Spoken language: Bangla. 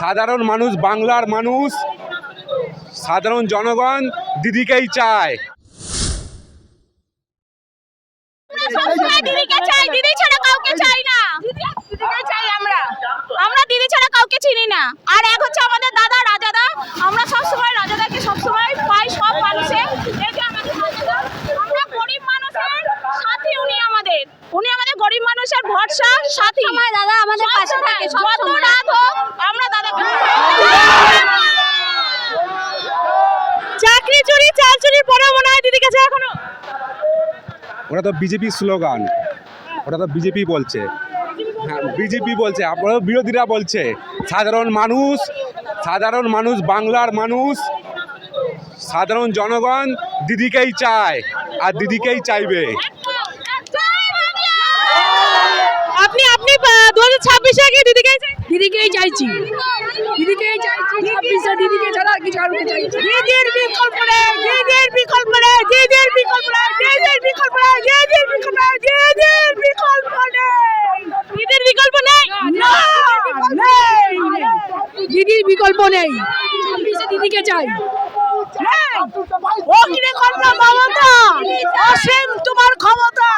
সাধারণ মানুষ বাংলার মানুষ সাধারণ জনগণ দিদিকেই চায়। সবসময় দিদিকে চাই দিদি ছাড়া কাউকে চাই না। দিদিকে চাই আমরা। আমরা দিদি ছাড়া কাউকে চিনি না। আর এক হচ্ছে আমাদের দাদা রাজাদা আমরা সবসময় রাজাদাকে সবসময় পাই সব মানুষে এই যে আমাদের রাজাদা আমরা গরিব মানুষের সাথী উনি আমাদের উনি আমাদের গরিব মানুষের ভরসা সাথী। সময় দাদা আমাদের পাশে থাকে যত রাত হোক আমরা দাদাকে চাকরি চুরি চাল চুরি পরে মনে হয় দিদিকে চাই এখনও। ওটা তো বিজেপি স্লোগান। ওটা তো বিজেপি বলছে। হ্যাঁ বিজেপি বলছে। আপনারা বিরোধীরা বলছে। সাধারণ মানুষ সাধারণ মানুষ বাংলার মানুষ সাধারণ জনগণ দিদিকেই চায় আর দিদিকেই চাইবে। দিদিকেই চাইছি। দিদিকেই চাইছি ছাব্বিশে দিদিকে ছাড়া কিছু চাইছি দিদির বিকল্প নেই দিদির বিকল্প নেই দিদির বিকল্প নেই দিদির বিকল্প নেই দিদির বিকল্প নেই দিদির বিকল্প নেই। দিদির বিকল্প নেই? না নেই দিদির বিকল্প নেই। ছাব্বিশে দিদিকে চাই। মমতা অসীম তোমার ক্ষমতা।